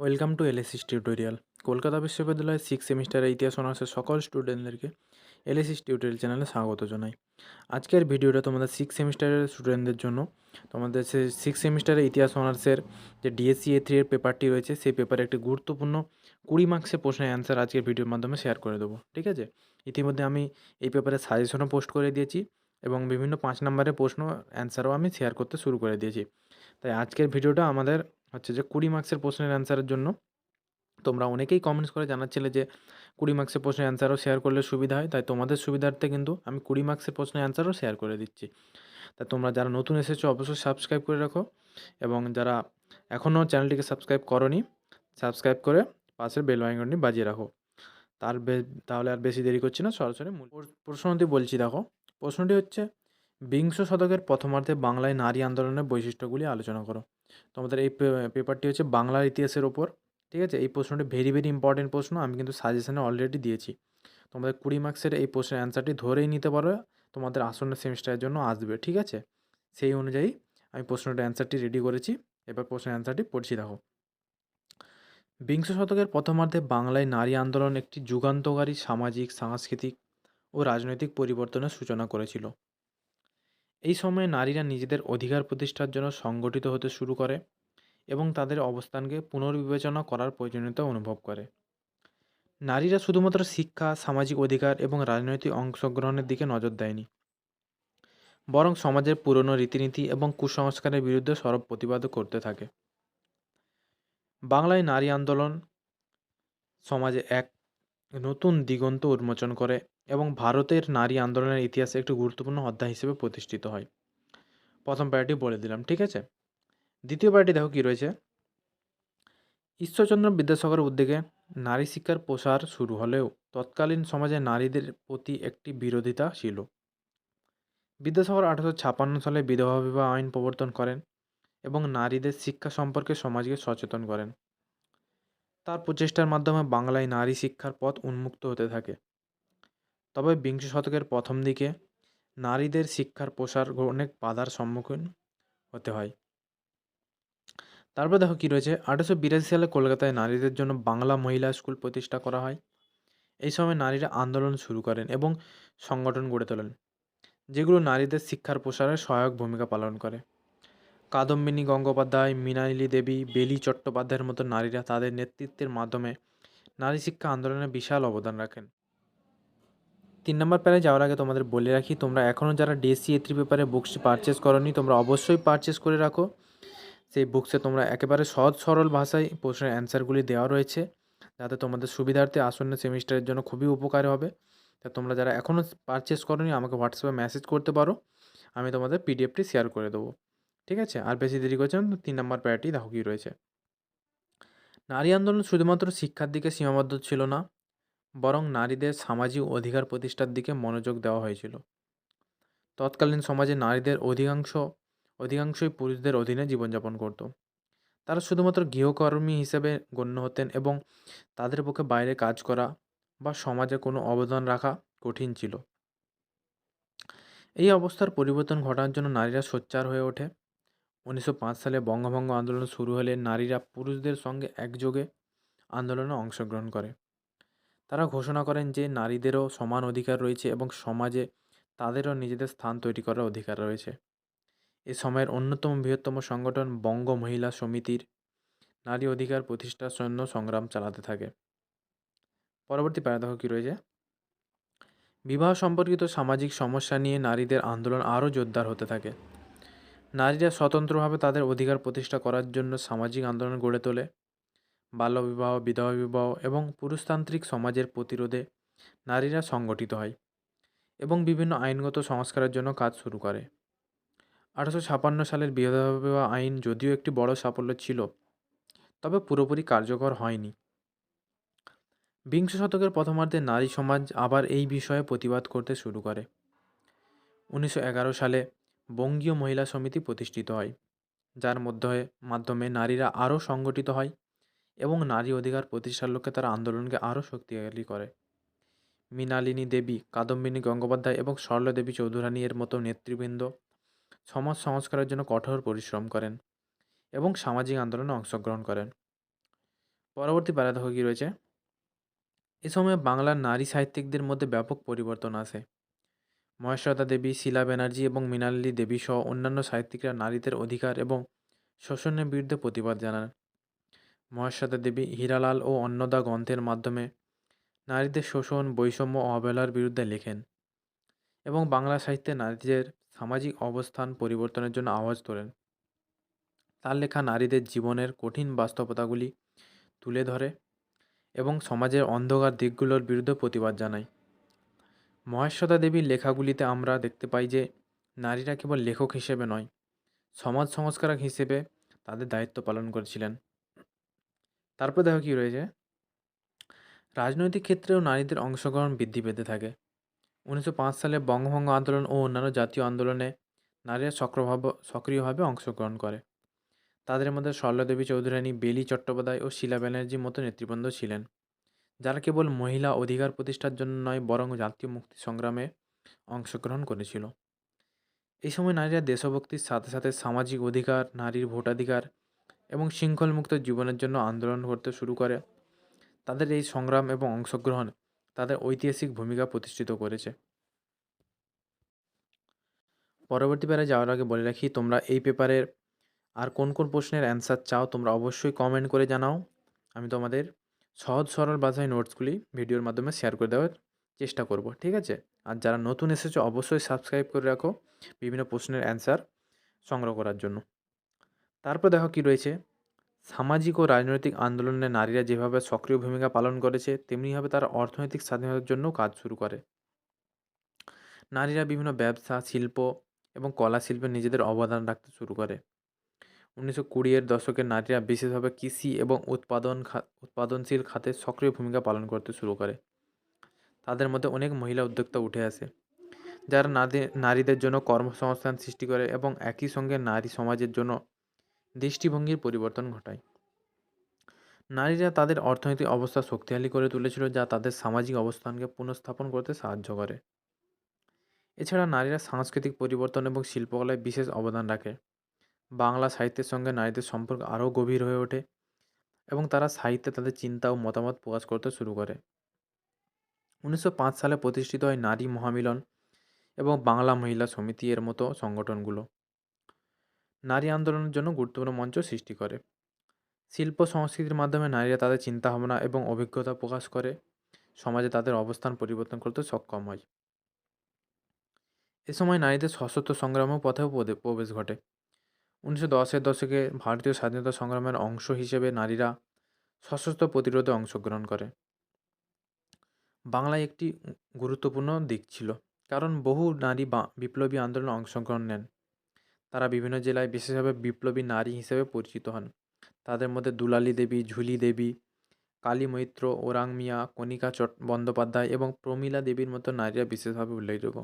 Welcome to LSIS tutorial Kolkata বিশ্ববিদ্যালয়ের six সেমিস্টারের ইতিহাস অনার্সের সকল স্টুডেন্টদেরকে এলএসিস টিউটোরিয়াল চ্যানেলে স্বাগত জানাই। আজকের ভিডিওটা তোমাদের সিক্স সেমিস্টারের স্টুডেন্টদের জন্য। তোমাদের সে সিক্স সেমিস্টারের ইতিহাস অনার্সের যে ডিএসসি এ থ্রি এর পেপারটি রয়েছে, সেই পেপারে একটি গুরুত্বপূর্ণ কুড়ি মার্কসের প্রশ্নের অ্যান্সার আজকের ভিডিওর মাধ্যমে শেয়ার করে দেবো, ঠিক আছে? ইতিমধ্যে আমি এই পেপারে সাজেশনও পোস্ট করে দিয়েছি এবং বিভিন্ন পাঁচ নম্বরের প্রশ্ন অ্যান্সারও আমি শেয়ার করতে শুরু করে দিয়েছি। তাই আজকের ভিডিওটা আমাদের হচ্ছে যে কুড়ি মার্কসের প্রশ্নের অ্যান্সারের জন্য। তোমরা অনেকেই কমেন্টস করে জানাচ্ছিলে যে কুড়ি মার্কসের প্রশ্নের অ্যান্সারও শেয়ার করলে সুবিধা হয়। তাই তোমাদের সুবিধার্থে কিন্তু আমি কুড়ি মার্কসের প্রশ্নের অ্যান্সারও শেয়ার করে দিচ্ছি। তাই তোমরা যারা নতুন এসেছ, অবশ্যই সাবস্ক্রাইব করে রাখো এবং যারা এখনও চ্যানেলটিকে সাবস্ক্রাইব করনি সাবস্ক্রাইব করে পাশের বেল আইকনটি বাজিয়ে রাখো। তার তাহলে আর বেশি দেরি করছি না, সরাসরি প্রশ্নটি বলছি দেখো। প্রশ্নটি হচ্ছে, বিংশ শতকের প্রথমার্ধে বাংলায় নারী আন্দোলনের বৈশিষ্ট্যগুলি আলোচনা করো। তোমাদের এই পেপারটি হচ্ছে বাংলার ইতিহাসের ওপর, ঠিক আছে? এই প্রশ্নটি ভেরি ভেরি ইম্পর্টেন্ট প্রশ্ন, আমি কিন্তু সাজেশনে অলরেডি দিয়েছি। তোমাদের কুড়ি মার্কসের এই প্রশ্নের অ্যান্সারটি ধরেই নিতে পারো, তোমাদের আসন্ন সেমিস্টারের জন্য আসবে, ঠিক আছে? সেই অনুযায়ী আমি প্রশ্নটার অ্যান্সারটি রেডি করেছি, এবার প্রশ্নের অ্যান্সারটি পড়ছি, দেখো। বিংশ শতকের প্রথমার্ধে বাংলায় নারী আন্দোলন একটি যুগান্তকারী সামাজিক, সাংস্কৃতিক ও রাজনৈতিক পরিবর্তনের সূচনা করেছিল। এই সময়ে নারীরা নিজেদের অধিকার প্রতিষ্ঠার জন্য সংগঠিত হতে শুরু করে এবং তাদের অবস্থানকে পুনর্বিবেচনা করার প্রয়োজনীয়তা অনুভব করে। নারীরা শুধুমাত্র শিক্ষা, সামাজিক অধিকার এবং রাজনৈতিক অংশগ্রহণের দিকে নজর দেয়নি। বরং সমাজের পুরনো রীতিনীতি এবং কুসংস্কারের বিরুদ্ধে সরব প্রতিবাদ করতে থাকে। বাংলায় নারী আন্দোলন সমাজে এক নতুন দিগন্ত উন্মোচন করে এবং ভারতের নারী আন্দোলনের ইতিহাসে একটি গুরুত্বপূর্ণ অধ্যায় হিসেবে প্রতিষ্ঠিত হয়। প্রথম প্যারাটি বলে দিলাম, ঠিক আছে? দ্বিতীয় প্যারাটি দেখো কী রয়েছে। ঈশ্বরচন্দ্র বিদ্যাসাগরের উদ্যোগে নারী শিক্ষার প্রসার শুরু হলেও তৎকালীন সমাজে নারীদের প্রতি একটি বিরোধিতা ছিল। বিদ্যাসাগর আঠারোশো ছাপান্ন সালে বিধবা বিবাহ আইন প্রবর্তন করেন এবং নারীদের শিক্ষা সম্পর্কে সমাজকে সচেতন করেন। তার প্রচেষ্টার মাধ্যমে বাংলায় নারী শিক্ষার পথ উন্মুক্ত হতে থাকে। তবে বিংশ শতকের প্রথম দিকে নারীদের শিক্ষার প্রসার অনেক বাধার সম্মুখীন হতে হয়। তারপর দেখো কী রয়েছে? আঠারোশো বিরাশি সালে কলকাতায় নারীদের জন্য বাংলা মহিলা স্কুল প্রতিষ্ঠা করা হয়। এই সময় নারীরা আন্দোলন শুরু করেন এবং সংগঠন গড়ে তোলেন, যেগুলো নারীদের শিক্ষার প্রসারে সহায়ক ভূমিকা পালন করে। কাদম্বিনী গঙ্গোপাধ্যায় মৃণালিনী দেবী, বেলি চট্টোপাধ্যায়ের মতো নারীরা তাদের নেতৃত্বের মাধ্যমে নারী শিক্ষা আন্দোলনে বিশাল অবদান রাখেন। তিন নম্বর প্যারে যাওয়ার আগে তোমাদের বলে রাখি, তোমরা এখনও যারা ডিএসসি এ থ্রি পেপারে বুকসটি পারচেস করনি, তোমরা অবশ্যই পারচেস করে রাখো। সেই বুকসে তোমরা একেবারে সহজ সরল ভাষায় প্রশ্নের অ্যান্সারগুলি দেওয়া রয়েছে, যাতে তোমাদের সুবিধার্থে আসন্ন সেমিস্টারের জন্য খুবই উপকার হবে। তা তোমরা যারা এখনও পারচেস করনি, আমাকে হোয়াটসঅ্যাপে মেসেজ করতে পারো, আমি তোমাদের পিডিএফটি শেয়ার করে দেবো। ঠিক আছে? আর বেশি দেরি করছেন তিন নম্বর প্যারাটি দেখো রয়েছে। নারী আন্দোলন শুধুমাত্র শিক্ষার দিকে সীমাবদ্ধ ছিল না বরং নারীদের সামাজিক অধিকার প্রতিষ্ঠার দিকে মনোযোগ দেওয়া হয়েছিল। তৎকালীন সমাজে নারীদের অধিকাংশ, অধিকাংশই পুরুষদের অধীনে জীবনযাপন করত। তারা শুধুমাত্র গৃহকর্মী হিসেবে গণ্য হতেন এবং তাদের পক্ষে বাইরে কাজ করা বা সমাজে কোনো অবদান রাখা কঠিন ছিল। এই অবস্থার পরিবর্তন ঘটানোর জন্য নারীরা সোচ্চার হয়ে ওঠে। উনিশশো পাঁচ সালে বঙ্গভঙ্গ আন্দোলন শুরু হলে নারীরা পুরুষদের সঙ্গে একযোগে আন্দোলনে অংশগ্রহণ করে। তারা ঘোষণা করেন যে নারীদেরও সমান অধিকার রয়েছে এবং সমাজে তাদেরও নিজেদের স্থান তৈরি করার অধিকার রয়েছে। এ সময়ের অন্যতম বৃহত্তম সংগঠন বঙ্গ মহিলা সমিতির নারী অধিকার প্রতিষ্ঠার জন্য সংগ্রাম চালাতে থাকে। পরবর্তী প্যারাদাহ কী রয়েছে? বিবাহ সম্পর্কিত সামাজিক সমস্যা নিয়ে নারীদের আন্দোলন আরও জোরদার হতে থাকে। নারীরা স্বতন্ত্রভাবে তাদের অধিকার প্রতিষ্ঠা করার জন্য সামাজিক আন্দোলন গড়ে তোলে। বাল্যবিবাহ বিধবা বিবাহ এবং পুরুষতান্ত্রিক সমাজের প্রতিরোধে নারীরা সংগঠিত হয় এবং বিভিন্ন আইনগত সংস্কারের জন্য কাজ শুরু করে। আঠারোশো ছাপান্ন সালের বিধবা বিবাহ আইন যদিও একটি বড় সাফল্য ছিল, তবে পুরোপুরি কার্যকর হয়নি। বিংশ শতকের প্রথমার্ধে নারী সমাজ আবার এই বিষয়ে প্রতিবাদ করতে শুরু করে। উনিশশো এগারো সালে বঙ্গীয় মহিলা সমিতি প্রতিষ্ঠিত হয়, যার মধ্যে মাধ্যমে নারীরা আরও সংগঠিত হয়। এবং নারী অধিকার প্রতিষ্ঠার লক্ষ্যে তারা আন্দোলনকে আরও শক্তিশালী করে। মৃণালিনী দেবী, কাদম্বিনী গঙ্গোপাধ্যায় এবং সরলাদেবী চৌধুরানী এর মতো নেতৃবৃন্দ সমাজ সংস্কারের জন্য কঠোর পরিশ্রম করেন এবং সামাজিক আন্দোলনে অংশগ্রহণ করেন। পরবর্তী প্যারা দেখো কী রয়েছে। এ সময় বাংলার নারী সাহিত্যিকদের মধ্যে ব্যাপক পরিবর্তন আসে। মহেশ্বতা দেবী, শিলা ব্যানার্জি এবং মৃণালিনী দেবী সহ অন্যান্য সাহিত্যিকরা নারীদের অধিকার এবং শোষণের বিরুদ্ধে প্রতিবাদ জানান। মহেশ্বতা দেবী হীরালাল ও অন্নদা গ্রন্থের মাধ্যমে নারীদের শোষণ, বৈষম্য ও অবহেলার বিরুদ্ধে লেখেন এবং বাংলা সাহিত্যে নারীদের সামাজিক অবস্থান পরিবর্তনের জন্য আওয়াজ তোলেন। তার লেখা নারীদের জীবনের কঠিন বাস্তবতাগুলি তুলে ধরে এবং সমাজের অন্ধকার দিকগুলোর বিরুদ্ধে প্রতিবাদ জানায়। মহেশ্বতা দেবীর লেখাগুলিতে আমরা দেখতে পাই যে নারীরা কেবল লেখক হিসেবে নয়, সমাজ সংস্কারক হিসেবে তাদের দায়িত্ব পালন করেছিলেন। তারপর দেখো কী রয়েছে? রাজনৈতিক ক্ষেত্রেও নারীদের অংশগ্রহণ বৃদ্ধি পেতে থাকে। উনিশশো পাঁচ সালে বঙ্গভঙ্গ আন্দোলন ও অন্যান্য জাতীয় আন্দোলনে নারীরা সক্রিয়ভাবে সক্রিয়ভাবে অংশগ্রহণ করে। তাদের মধ্যে শল্যদেবী চৌধুরানী, বেলি চট্টোপাধ্যায় ও শিলা ব্যানার্জির মতো নেতৃবৃন্দ ছিলেন। যারা কেবল মহিলা অধিকার প্রতিষ্ঠার জন্য নয়, বরং জাতীয় মুক্তি সংগ্রামে অংশগ্রহণ করেছিল। এই সময় নারীরা দেশভক্তির সাথে সাথে সামাজিক অধিকার, নারীর ভোটাধিকার এবং শৃঙ্খলমুক্ত জীবনের জন্য আন্দোলন করতে শুরু করে। তাদের এই সংগ্রাম এবং অংশগ্রহণ তাদের ঐতিহাসিক ভূমিকা প্রতিষ্ঠিত করেছে। পরবর্তী পেপারে যাওয়ার আগে বলে রাখি, তোমরা এই পেপারের আর কোন কোন প্রশ্নের অ্যান্সার চাও তোমরা অবশ্যই কমেন্ট করে জানাও। আমি তোমাদের সহজ সরল ভাষায় নোটসগুলি ভিডিওর মাধ্যমে শেয়ার করে দেওয়ার চেষ্টা করব, ঠিক আছে? আর যারা নতুন এসেছ অবশ্যই সাবস্ক্রাইব করে রাখো বিভিন্ন প্রশ্নের অ্যান্সার সংগ্রহ করার জন্য। তারপর দেখো কি রয়েছে? সামাজিক ও রাজনৈতিক আন্দোলনে নারীরা যেভাবে সক্রিয় ভূমিকা পালন করেছে, তেমনিভাবে তারা অর্থনৈতিক স্বাধীনতার জন্য কাজ শুরু করে। নারীরা বিভিন্ন ব্যবসা, শিল্প এবং কলা শিল্পে নিজেদের অবদান রাখতে শুরু করে। উনিশশো কুড়ির দশকে নারীরা বিশেষভাবে কৃষি এবং উৎপাদন খা, উৎপাদনশীল খাতে সক্রিয় ভূমিকা পালন করতে শুরু করে। তাদের মধ্যে অনেক মহিলা উদ্যোক্তা উঠে আসে, যারা নারী নারীদের জন্য কর্মসংস্থান সৃষ্টি করে এবং একই সঙ্গে নারী সমাজের জন্য দৃষ্টিভঙ্গির পরিবর্তন ঘটায়। নারীরা তাদের অর্থনৈতিক অবস্থা শক্তিশালী করে তুলেছিল যা তাদের সামাজিক অবস্থানকে পুনঃস্থাপন করতে সাহায্য করে। এছাড়া নারীরা সাংস্কৃতিক পরিবর্তন এবং শিল্পকলায় বিশেষ অবদান রাখে। বাংলা সাহিত্যের সঙ্গে নারীদের সম্পর্ক আরও গভীর হয়ে ওঠে এবং তারা সাহিত্যে তাদের চিন্তা ও মতামত প্রকাশ করতে শুরু করে। উনিশশো পাঁচ সালে প্রতিষ্ঠিত হয় নারী মহামিলন এবং বাংলা মহিলা সমিতি এর মতো সংগঠনগুলো। নারী আন্দোলনের জন্য গুরুত্বপূর্ণ মঞ্চ সৃষ্টি করে। শিল্প সংস্কৃতির মাধ্যমে নারীরা তাদের চিন্তাভাবনা এবং অভিজ্ঞতা প্রকাশ করে। সমাজে তাদের অবস্থান পরিবর্তন করতে সক্ষম হয়। এ সময় নারীদের সশস্ত্র সংগ্রামেও পথেও প্রবেশ ঘটে। উনিশশো দশের দশকে ভারতীয় স্বাধীনতা সংগ্রামের অংশ হিসেবে নারীরা সশস্ত্র প্রতিরোধে অংশগ্রহণ করে। বাংলায় একটি গুরুত্বপূর্ণ দিক ছিল, কারণ বহু নারী বিপ্লবী আন্দোলনে অংশগ্রহণ নেন। তারা বিভিন্ন জেলায় বিশেষভাবে বিপ্লবী নারী হিসেবে পরিচিত হন। তাদের মধ্যে দুলালী দেবী, ঝুলি দেবী, কালী মৈত্র, ওরাং মিয়া, কণিকা চট বন্দ্যোপাধ্যায় এবং প্রমীলা দেবীর মতো নারীরা বিশেষভাবে উল্লেখযোগ্য।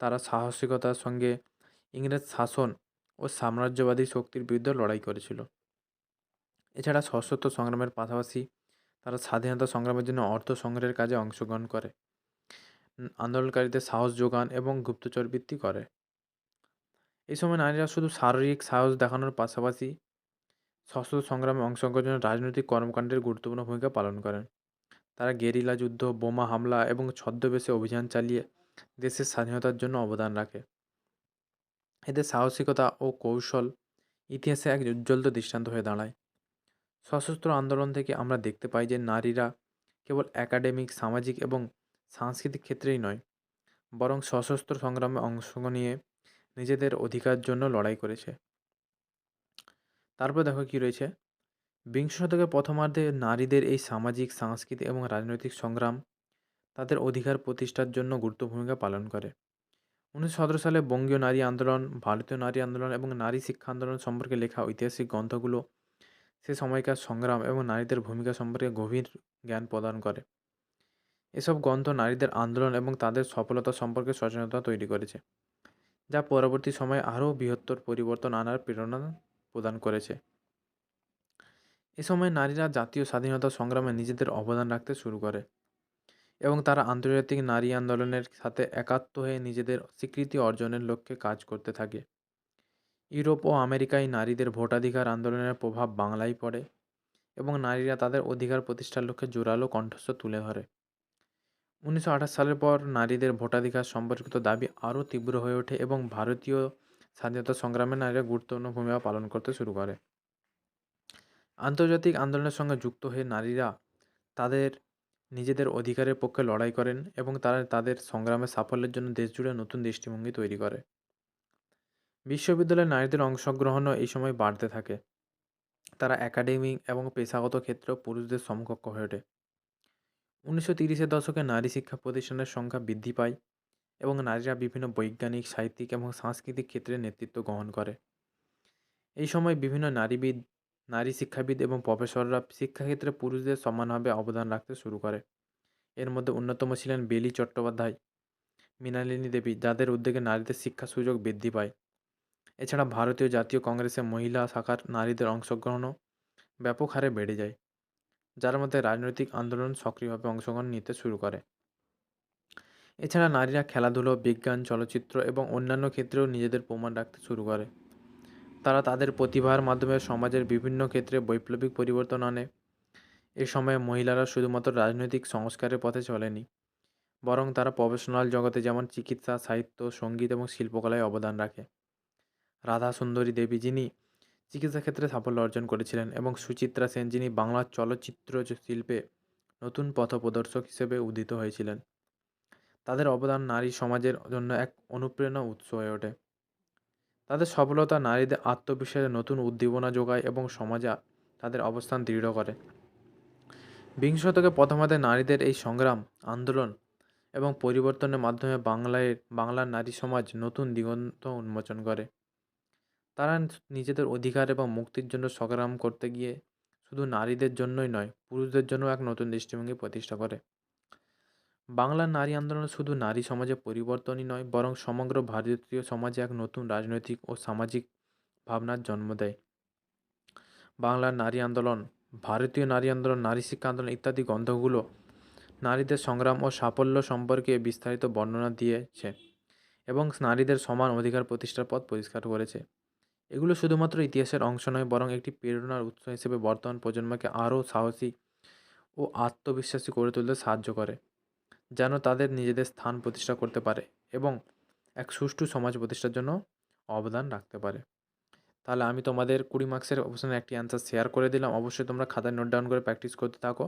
তারা সাহসিকতার সঙ্গে ইংরেজ শাসন ও সাম্রাজ্যবাদী শক্তির বিরুদ্ধে লড়াই করেছিল। এছাড়া সশস্ত্র সংগ্রামের পাশাপাশি তারা স্বাধীনতা সংগ্রামের জন্য অর্থ সংগ্রহের কাজে অংশগ্রহণ করে। আন্দোলনকারীদের সাহস যোগান এবং গুপ্তচর বৃত্তি করে। এই সময় নারীরা শুধু শারীরিক সাহস দেখানোর পাশাপাশি সশস্ত্র সংগ্রামে অংশগ্রহণের জন্য রাজনৈতিক কর্মকাণ্ডের গুরুত্বপূর্ণ ভূমিকা পালন করেন। তারা গেরিলা যুদ্ধ, বোমা হামলা এবং ছদ্মবেশে অভিযান চালিয়ে দেশের স্বাধীনতার জন্য অবদান রাখে। এদের সাহসিকতা ও কৌশল ইতিহাসে এক উজ্জ্বল দৃষ্টান্ত হয়ে দাঁড়ায়। সশস্ত্র আন্দোলন থেকে আমরা দেখতে পাই যে নারীরা কেবল একাডেমিক, সামাজিক এবং সাংস্কৃতিক ক্ষেত্রেই নয়, বরং সশস্ত্র সংগ্রামে অংশ নিয়ে নিজেদের অধিকার জন্য লড়াই করেছে। তারপর দেখো কী রয়েছে? বিংশ শতকের প্রথমার্ধে নারীদের এই সামাজিক, সাংস্কৃতিক এবং রাজনৈতিক সংগ্রাম তাদের অধিকার প্রতিষ্ঠার জন্য গুরুত্ব ভূমিকা পালন করে। উনিশশো সতেরো সালে বঙ্গীয় নারী আন্দোলন, ভারতীয় নারী আন্দোলন এবং নারী শিক্ষা আন্দোলন সম্পর্কে লেখা ঐতিহাসিক গ্রন্থগুলো সে সময়কার সংগ্রাম এবং নারীদের ভূমিকা সম্পর্কে গভীর জ্ঞান প্রদান করে। এসব গ্রন্থ নারীদের আন্দোলন এবং তাদের সফলতা সম্পর্কে সচেতনতা তৈরি করেছে। যা পরবর্তী সময়ে আরও বৃহত্তর পরিবর্তন আনার প্রেরণা প্রদান করেছে। এ সময় নারীরা জাতীয় স্বাধীনতা সংগ্রামে নিজেদের অবদান রাখতে শুরু করে এবং তারা আন্তর্জাতিক নারী আন্দোলনের সাথে একাত্ম হয়ে নিজেদের স্বীকৃতি অর্জনের লক্ষ্যে কাজ করতে থাকে। ইউরোপ ও আমেরিকায় নারীদের ভোটাধিকার আন্দোলনের প্রভাব বাংলায় পড়ে এবং নারীরা তাদের অধিকার প্রতিষ্ঠার লক্ষ্যে জোরালো কণ্ঠস্বর তুলে ধরে। উনিশশো আঠাশ সালের পর নারীদের ভোটাধিকার সম্পর্কিত দাবি আরও তীব্র হয়ে ওঠে এবং ভারতীয় স্বাধীনতা সংগ্রামে নারীরা গুরুত্বপূর্ণ ভূমিকা পালন করতে শুরু করে। আন্তর্জাতিক আন্দোলনের সঙ্গে যুক্ত হয়ে নারীরা তাদের নিজেদের অধিকারের পক্ষে লড়াই করেন এবং তারা তাদের সংগ্রামের সাফল্যের জন্য দেশজুড়ে নতুন দৃষ্টিভঙ্গি তৈরি করে। বিশ্ববিদ্যালয়ে নারীদের অংশগ্রহণও এই সময় বাড়তে থাকে। তারা একাডেমিক এবং পেশাগত ক্ষেত্রেও পুরুষদের সমকক্ষ হয়ে ওঠে। উনিশশো তিরিশের দশকে নারী শিক্ষা প্রতিষ্ঠানের সংখ্যা বৃদ্ধি পায় এবং নারীরা বিভিন্ন বৈজ্ঞানিক, সাহিত্যিক এবং সাংস্কৃতিক ক্ষেত্রে নেতৃত্ব গ্রহণ করে। এই সময় বিভিন্ন নারীবিদ, নারী শিক্ষাবিদ এবং প্রফেসররা শিক্ষাক্ষেত্রে পুরুষদের সমানভাবে অবদান রাখতে শুরু করে। এর মধ্যে অন্যতম ছিলেন বেলি চট্টোপাধ্যায়, মৃণালিনী দেবী, যাদের উদ্যোগে নারীদের শিক্ষা সুযোগ বৃদ্ধি পায়। এছাড়া ভারতীয় জাতীয় কংগ্রেসের মহিলা শাখার নারীদের অংশগ্রহণও ব্যাপক হারে বেড়ে যায়। যার মধ্যে রাজনৈতিক আন্দোলন সক্রিয়ভাবে অংশগ্রহণ নিতে শুরু করে। এছাড়া নারীরা খেলাধুলো, বিজ্ঞান, চলচ্চিত্র এবং অন্যান্য ক্ষেত্রেও নিজেদের প্রমাণ রাখতে শুরু করে। তারা তাদের প্রতিভার মাধ্যমে সমাজের বিভিন্ন ক্ষেত্রে বৈপ্লবিক পরিবর্তন আনে। এ সময়ে মহিলারা শুধুমাত্র রাজনৈতিক সংস্কারের পথে চলেনি, বরং তারা প্রফেশনাল জগতে যেমন চিকিৎসা, সাহিত্য, সংগীত এবং শিল্পকলায় অবদান রাখে। রাধা সুন্দরী দেবী যিনি চিকিৎসা ক্ষেত্রে সাফল্য অর্জন করেছিলেন এবং সুচিত্রা সেন, যিনি বাংলার চলচ্চিত্র শিল্পে নতুন পথপ্রদর্শক হিসেবে উদিত হয়েছিলেন। তাদের অবদান নারী সমাজের জন্য এক অনুপ্রেরণা উৎস হয়ে ওঠে। তাদের সফলতা নারীদের আত্মবিশ্বাসে নতুন উদ্দীপনা যোগায় এবং সমাজে তাদের অবস্থান দৃঢ় করে। বিংশ শতকে প্রথমার্ধে নারীদের এই সংগ্রাম, আন্দোলন এবং পরিবর্তনের মাধ্যমে বাংলায়, বাংলার নারী সমাজ নতুন দিগন্ত উন্মোচন করে। তারা নিজেদের অধিকার এবং মুক্তির জন্য সংগ্রাম করতে গিয়ে শুধু নারীদের জন্যই নয়, পুরুষদের জন্য এক নতুন দৃষ্টিভঙ্গি প্রতিষ্ঠা করে। বাংলার নারী আন্দোলন শুধু নারী সমাজে পরিবর্তনই নয়, বরং সমগ্র ভারতীয় সমাজে এক নতুন রাজনৈতিক ও সামাজিক ভাবনার জন্ম দেয়। বাংলার নারী আন্দোলন, ভারতীয় নারী আন্দোলন, নারী শিক্ষা আন্দোলন ইত্যাদি গ্রন্থগুলো নারীদের সংগ্রাম ও সাফল্য সম্পর্কে বিস্তারিত বর্ণনা দিয়েছে এবং নারীদের সমান অধিকার প্রতিষ্ঠার পথ পরিষ্কার করেছে। এগুলো শুধুমাত্র ইতিহাসের অংশ নয়, বরং একটি প্রেরণার উৎস হিসেবে বর্তমান প্রজন্মকে আরও সাহসী ও আত্মবিশ্বাসী করে তুলতে সাহায্য করে, যেন তাদের নিজেদের স্থান প্রতিষ্ঠা করতে পারে এবং এক সুষ্ঠু সমাজ প্রতিষ্ঠার জন্য অবদান রাখতে পারে। তাহলে আমি তোমাদের কুড়ি মার্কসের অপশানে একটি অ্যান্সার শেয়ার করে দিলাম। অবশ্যই তোমরা খাতায় নোট ডাউন করে প্র্যাকটিস করতে থাকো।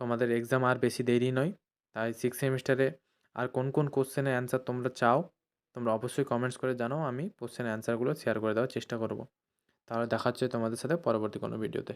তোমাদের এক্সাম আর বেশি দেরি নয়, তাই সিক্স সেমিস্টারে আর কোন কোন কোশ্চেনের অ্যান্সার তোমরা চাও তোমরা অবশ্যই কমেন্টস করে জানাও, আমি কোশ্চেন অ্যান্সারগুলো শেয়ার করে দেওয়ার চেষ্টা করব। তাহলে দেখাচ্ছে তোমাদের সাথে পরবর্তী কোনো ভিডিওতে